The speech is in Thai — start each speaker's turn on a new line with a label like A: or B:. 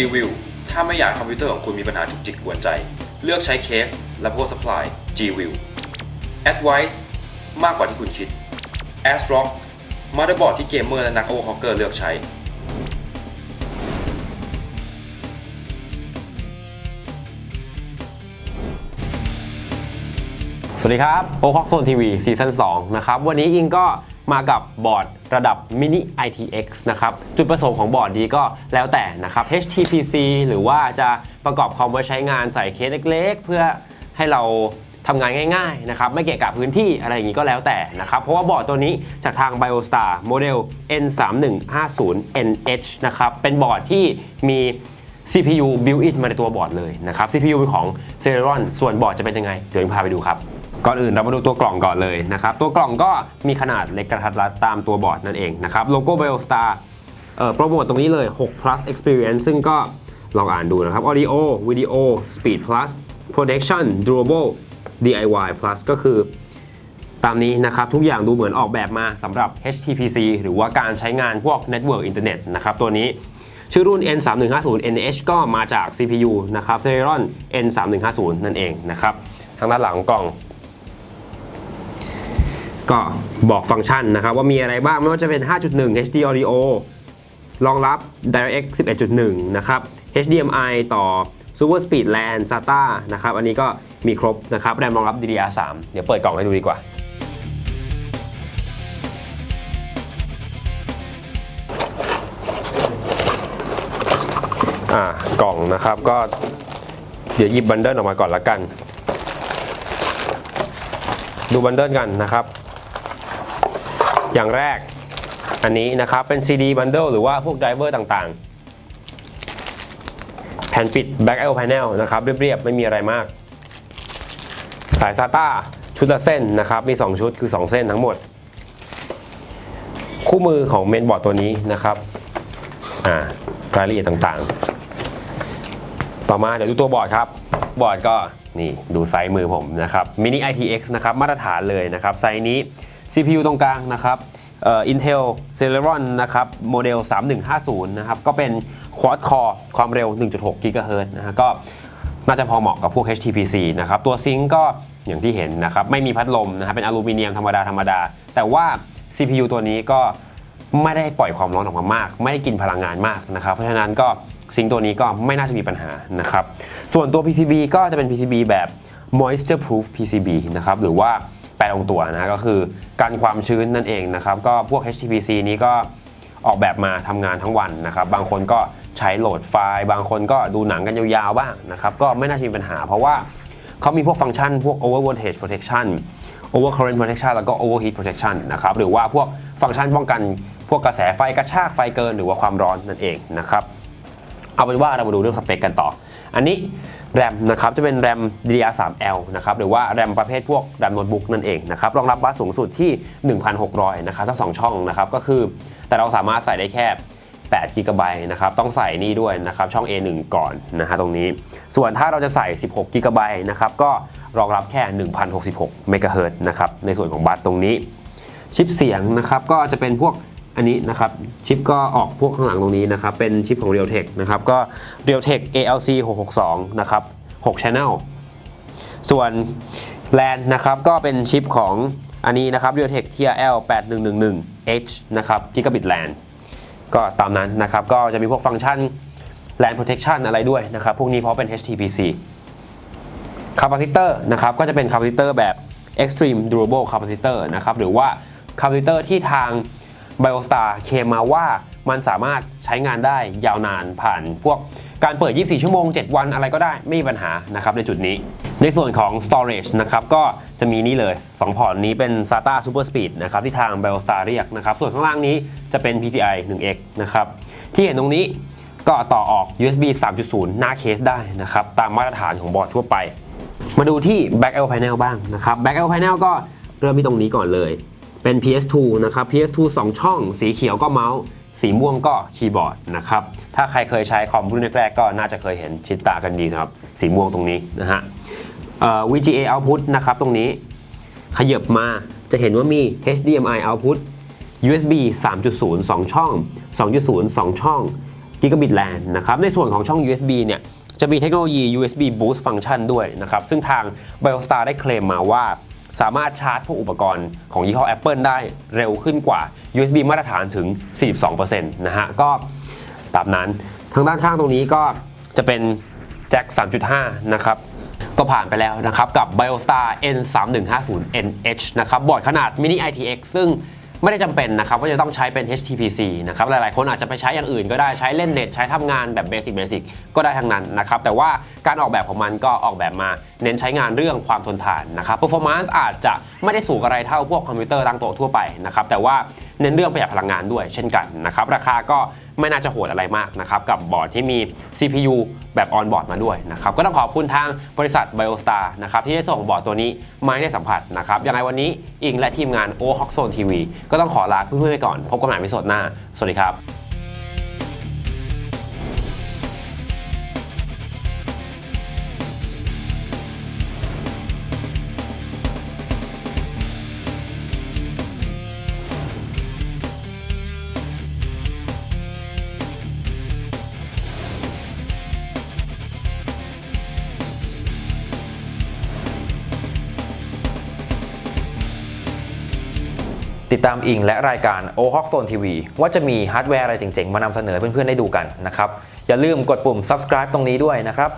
A: G-View ถ้าไม่อยากคอมพิวเตอร์ของคุณมีปัญหาจุกจิกกวนใจ เลือกใช้เคสและ power supply G-View Advice มากกว่าที่คุณคิด ASRock มาตอร์บอร์ดที่เกมเมอร์และนักโอเวอร์คอเกอร์เลือกใช้
B: สวัสดีครับโอคอกโซนทีวีซีซั่น2นะครับ วันนี้อิงก็ มากับบอร์ดระดับ Mini ITX นะครับ จุดประสงค์ของบอร์ดนี้ก็แล้วแต่นะครับ HTPC หรือว่าจะประกอบคอมไว้ใช้งานใส่เคสเล็กๆ เพื่อให้เราทำงานง่ายๆนะครับไม่เกะกะพื้นที่อะไรอย่างนี้ก็แล้วแต่นะครับเพราะว่าบอร์ดตัวนี้จากทาง BioStar โมเดล N3150NH นะครับเป็นบอร์ดที่มี CPU built-in มาในตัวบอร์ดเลยนะครับ CPU เป็นของ Celeron ส่วนบอร์ดจะเป็นยังไง เดี๋ยวอิงพาไปดูครับ ก่อนอื่นเรามาดูตัวกล่องก่อนเลยนะครับ ตัวกล่องก็มีขนาดเล็กกระทัดรัดตามตัวบอร์ดนั่นเองนะครับ โลโก้ BioStar เอ่อโปรโมทตรงนี้เลย 6 plus experience ซึ่งก็ลองอ่านดูนะครับ audio video speed plus protection durable DIY plus ก็คือตามนี้นะครับ ทุกอย่างดูเหมือนออกแบบมาสำหรับ HTPC หรือว่าการใช้งานพวก Network Internet นะครับ ตัวนี้ชื่อรุ่น N3150NH ก็มาจาก CPU นะครับ Celeron N3150 นั่นเองนะครับ ทางด้านหลังของกล่อง ก็บอกฟังก์ชันนะครับว่ามีอะไรบ้างไม่ว่าจะเป็น 5.1 HD Audio รองรับ DirectX 11.1 นะครับ HDMI ต่อ Super Speed LAN SATA นะครับ อันนี้ก็มีครบนะครับแรมรองรับ DDR3 เดี๋ยวเปิดกล่องให้ดูดีกว่า อ่ากล่องนะครับก็เดี๋ยวหยิบบันเดิลออกมาก่อนละกัน ดูบันเดิลกันนะครับ อย่างแรกอันนี้นะครับ เป็น CD bundle หรือว่าพวกไดรเวอร์ต่างๆ แผ่นปิด back L panel นะครับ เรียบๆ ไม่มีอะไรมาก สาย SATA ชุดละเส้นนะครับ มี 2 ชุดคือ 2 เส้นทั้งหมด คู่มือของเมนบอร์ดตัวนี้นะครับอ่ารายละเอียดต่างๆ ต่อมาเดี๋ยวดูตัวบอร์ดครับ บอร์ดก็นี่ดูไซส์มือผมนะครับ mini ITX นะครับ มาตรฐานเลยนะครับ ไซส์นี้ CPU ตรงกลางนะครับเอ่อ Intel Celeron นะครับโมเดล 3150 นะครับ ก็เป็น Quad Core ความเร็ว 1.6 GHz นะฮะก็น่าจะพอเหมาะกับพวก HTPC นะครับ ตัวซิงก์ก็อย่างที่เห็นนะครับ ไม่มีพัดลมนะครับ เป็นอลูมิเนียมธรรมดาธรรมดา แต่ว่า CPU ตัวนี้ก็ไม่ได้ปล่อยความร้อนออกมามาก ไม่ได้กินพลังงานมากนะครับ เพราะฉะนั้นก็ซิงค์ตัวนี้ก็ไม่น่าจะมีปัญหานะครับ ส่วนตัว PCB ก็จะเป็น PCB แบบ moisture proof PCB นะครับ หรือว่า แปลตรงตัวนะก็คือกันความชื้นนั่นเองนะครับก็พวก HTPC นี้ก็ออกแบบมาทำงานทั้งวันนะครับ บางคนก็ใช้โหลดไฟล์ บางคนก็ดูหนังกันยาวๆบ้างนะครับก็ไม่น่าจะมีปัญหา เพราะว่าเขามีพวกฟังก์ชัน พวก over voltage protection over current protection แล้วก็ overheat protection นะครับหรือว่าพวกฟังก์ชันป้องกัน พวกกระแสไฟกระชากไฟเกินหรือว่าความร้อนนั่นเองนะครับเอาเป็นว่าเรามาดูเรื่องสเปคกันต่อ อันนี้ แรมนะครับจะเป็นแรม DDR3L นะครับหรือว่าแรมประเภทพวกแรมโน้ตบุ๊กนั่นเองนะครับรองรับบัสสูงสุดที่ 1,600 นะครับทั้งสองช่องนะครับก็คือ แต่เราสามารถใส่ได้แค่8 g b นะครับต้องใส่นี่ด้วยนะครับช่อง A1 ก่อนนะฮะตรงนี้ ส่วนถ้าเราจะใส่ 16 g b นะครับก็รองรับแค่ 1,066 MHz นะครับในส่วนของบัสตรงนี้ ชิปเสียงนะครับก็จะเป็นพวก อันนี้นะครับชิปก็ออกพวกข้างหลังตรงนี้นะครับ เป็นชิปของ Realtek นะครับก็ Realtek ALC 662 นะครับ 6 Channel ส่วน LAN นะครับก็เป็นชิปของอันนี้นะครับ Realtek TRL 8111H นะครับ Gigabit LAN ก็ตามนั้นนะครับ ก็จะมีพวกฟังก์ชัน LAN protection อะไรด้วยนะครับ พวกนี้เพราะเป็น HTPC คาปาซิเตอร์นะครับก็จะเป็นคาปาซิเตอร์แบบ Extreme Durable Capacitor นะครับหรือว่าคาปาซิเตอร์ที่ทาง BioStar เคมมาว่ามันสามารถใช้งานได้ยาวนานผ่านพวกการเปิด 24 ชั่วโมง 7 วันอะไรก็ได้ไม่มีปัญหานะครับในจุดนี้ ในส่วนของ storage นะครับก็จะมีนี่เลย 2 พอร์ตนี้เป็น SATA Super Speed นะครับที่ทาง BioStar เรียกนะครับ ส่วนข้างล่างนี้จะเป็น PCI 1X นะครับที่เห็นตรงนี้ก็ต่อออก USB 3.0 หน้าเคสได้นะครับตามมาตรฐานของบอร์ดทั่วไป มาดูที่ Back L Panel บ้างนะครับ Back L Panel ก็เริ่มที่ตรงนี้ก่อนเลย เป็น PS2 นะครับ PS2 2 ช่อง สีเขียวก็เมาส์ สีม่วงก็คีย์บอร์ดนะครับ ถ้าใครเคยใช้คอมรุ่นแรกๆก็น่าจะเคยเห็นชินตากันดีนะครับ สีม่วงตรงนี้นะฮะ VGA output นะครับตรงนี้ ขยับมาจะเห็นว่ามี HDMI output USB 3.0 2 ช่อง 2.0 2 ช่อง Gigabit LAN นะครับ ในส่วนของช่อง USB เนี่ยจะมีเทคโนโลยี USB Boost Function ด้วยนะครับ ซึ่งทาง BioStar ได้เคลมมาว่า สามารถชาร์จพวกอุปกรณ์ของยี่ห้อ Apple ได้เร็วขึ้นกว่า USB มาตรฐานถึง 42%นะฮะ ก็ตามนั้น ทางด้านข้างตรงนี้ก็จะเป็นแจ็ค 3.5 นะครับ ก็ผ่านไปแล้วนะครับ กับ BioStar N3150NH นะครับ บอร์ดขนาด Mini ITX ซึ่ง ไม่ได้จำเป็นนะครับว่าจะต้องใช้เป็น HTPC นะครับหลายๆ คนอาจจะไปใช้อย่างอื่นก็ได้ใช้เล่นเน็ตใช้ทำงานแบบเบสิกเบสิกก็ได้ทั้งนั้นนะครับแต่ว่าการออกแบบของมันก็ออกแบบมาเน้นใช้งานเรื่องความทนทานนะครับ performance อาจจะไม่ได้สูงอะไรเท่าพวกคอมพิวเตอร์ตั้งโต๊ะทั่วไปนะครับแต่ว่าเน้นเรื่องประหยัดพลังงานด้วยเช่นกันนะครับราคาก็ ไม่น่าจะโหดอะไรมากนะครับกับบอร์ดที่มี CPU แบบออนบอร์ดมาด้วยนะครับก็ต้องขอบคุณทางบริษัท BioStar นะครับที่ได้ส่งบอร์ดตัวนี้มาให้ได้สัมผัสนะครับยังไงวันนี้อิงและทีมงาน o h o k Zone TV ก็ต้องขอลาเพื่อนๆไปก่อน พบกันใหม่ในสดหน้า สวัสดีครับ
C: ดตามอิงและรายการ o h o k Zone TV ว่าจะมีฮาร์ดแวร์อะไรเจ๋งๆ มานำเสนอเพื่อนๆ ได้ดูกันนะครับ อย่าลืมกดปุ่ม subscribe ตรงนี้ด้วยนะครับ